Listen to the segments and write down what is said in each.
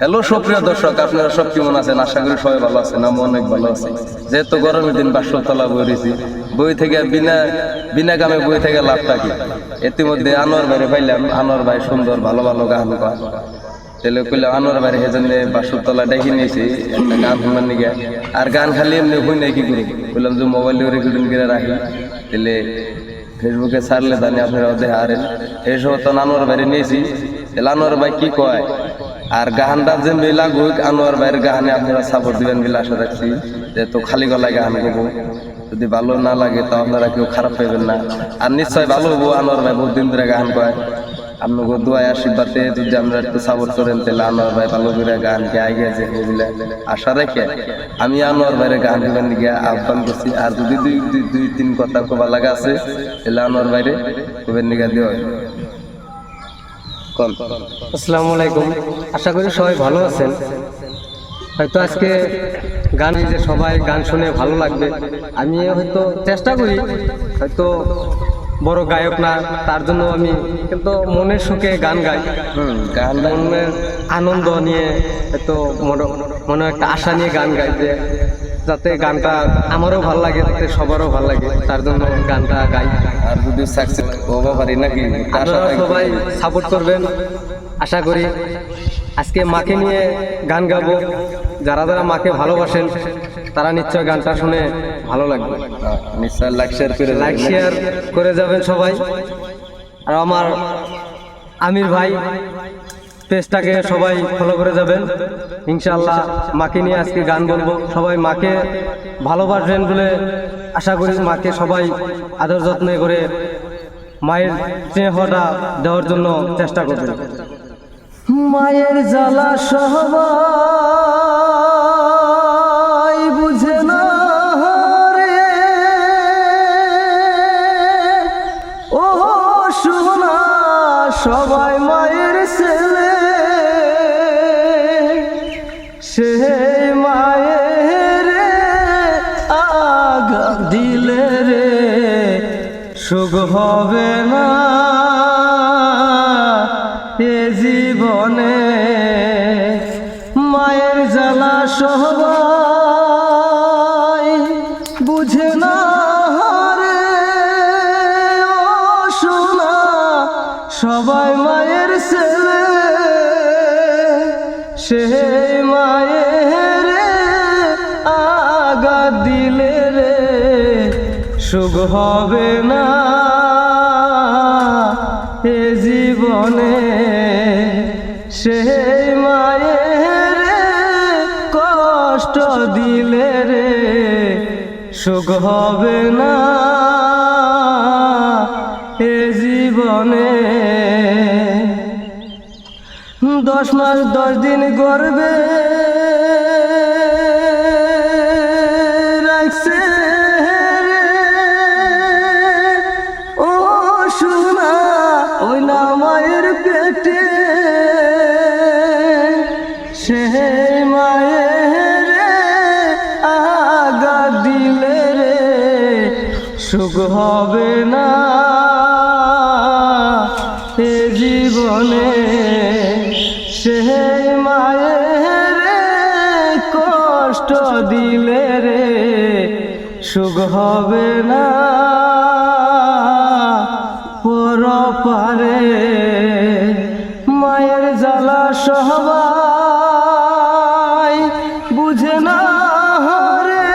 Hello সুপ্রিয় দর্শক, আপনারা সব কেমন আছেন? আশা করি সবাই ভালো আছেন আমি অনেক ভালো আছি। যেহেতু গরমের দিন বাসতলা বই রয়েছি। বই থেকে বিনা বিনা কামে বই থেকে লাভটা কি? ইতিমধ্যে আনোয়ার বাইরে পাইলাম। আনোয়ার ভাই সুন্দর, ভালো ভালো গান গায়। তাহলে কইলাম, আনোয়ার বাইরে সেজন্য বাসতলা ডেকে নিয়েছি, একটা গান শুনবার নিগে। আর গান খালি এমনি হই নাই কি করি? বললাম যে মোবাইল রেকর্ডিং করে রাখি। তাহলে ফেসবুকে ছাড়লে জানি আপনারা দেখে আরেন এই সময় তো আনোয়ার বাইরে নিয়েছি। তাহলে আনোয়ার ভাই কি কয়? আর গাহানটা যে লাগুক, আনোয়ার ভাইয়ের গাহানে আপনারা সাপোর্ট দিবেন বলে আশা রাখছি। যেহেতু খালি গলায় গান করব। যদি ভালো না লাগে, তো আপনারা কেউ খারাপ পাইবেন না। আর নিশ্চয় ভালো হব, আনোয়ার ভাই বহুত দিন ধরে গান কয়। আপনাকে দোয়ায়, আশীর্বাদে যদি আমরা একটু সাপোর্ট করেন, তাহলে আনোয়ার ভাই ভালো করে গান কে আগে যে বলে আশা রেখে আমি আনোয়ার ভাইয়ের গান গান দিকে আহ্বান করছি। আর যদি দুই দুই তিন কথা কবা লাগা আছে, তাহলে আনোয়ার বাইরে কবের নিগা দিও। কন আসসালামু আলাইকুম। আশা করি সবাই ভালো আছেন। হয়তো আজকে গান যে সবাই গান শুনে ভালো লাগবে। আমি হয়তো চেষ্টা করি। হয়তো বড় গায়ক না তার জন্য আমি কিন্তু মনের সুখে গান গাই। গান মনের আনন্দ নিয়ে হয়তো মনে মনে একটা আশা নিয়ে গান গাই যে যাতে গানটা আমারও ভালো লাগে যাতে সবারও ভালো লাগে তার জন্য গানটা গাই। আর যদি সাকসেস হব পারি নাকি? আপনারা সবাই সাপোর্ট করবেন আশা করি। আজকে মাকে নিয়ে গান গাবো। যারা যারা মাকে ভালোবাসেন তারা নিশ্চয় গানটা শুনে ভালো লাগবে। নিশ্চয় লাইক শেয়ার করে লাইক শেয়ার করে যাবেন সবাই। আর আমার আমির ভাই পেজটাকে সবাই ফলো করে যাবেন। ইনশাআল্লাহ মাকে নিয়ে আজকে গান বলব। সবাই মাকে ভালোবাসবেন বলে আশা করি মাকে সবাই আদর যত্নে করে মায়ের স্নেহটা দেওয়ার জন্য চেষ্টা করবেন। মায়ের জ্বালা সবাই বুঝে না রে। ও সোনা সবাই মায়ের ছেলে। সে মায়ের আগা দিলে রে, সুখ হবে না। এ জীবনে মায়ের জ্বালা সবাই বুঝে না রে ও সোনা সবাই মায়ের ছেলে। সে মায়ের আগা দিলে রে, সুখ হবে না এ জীবনে। সে মায়ের কষ্ট দিলে রে, সুখ হবে না এ জীবনে। দশ মাস, দশ দিন গর্বে রাখছে ও সোনা, ওই না মায়ের পেটে। সে মায়ের আগা দিলে রে, সুখ হবে না। জীবনে সে মায়ের কষ্ট দিলে রে, সুখ হবে না। পর পারে মায়ের জ্বালা সবাই বুঝে না রে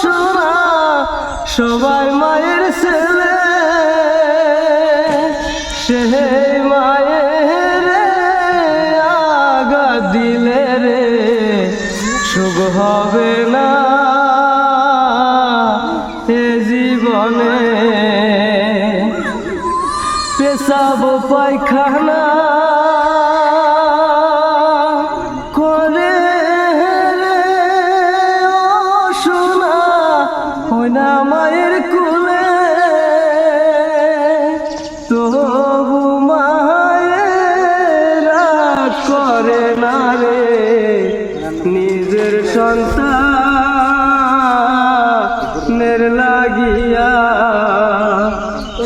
সোনা, সবাই মায়ের ছেলে। সে পেশাব পায়খানা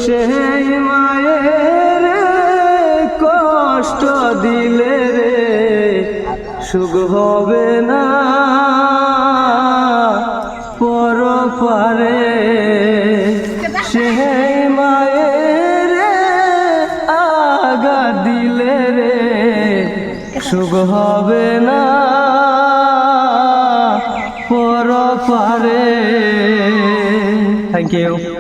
সেই মায়ের কষ্ট দিলে রে, সুখ হবে না। পর পারে সেই মায়ের আগা দিলে রে, সুখ হবে না। পর পারে থ্যাংক ইউ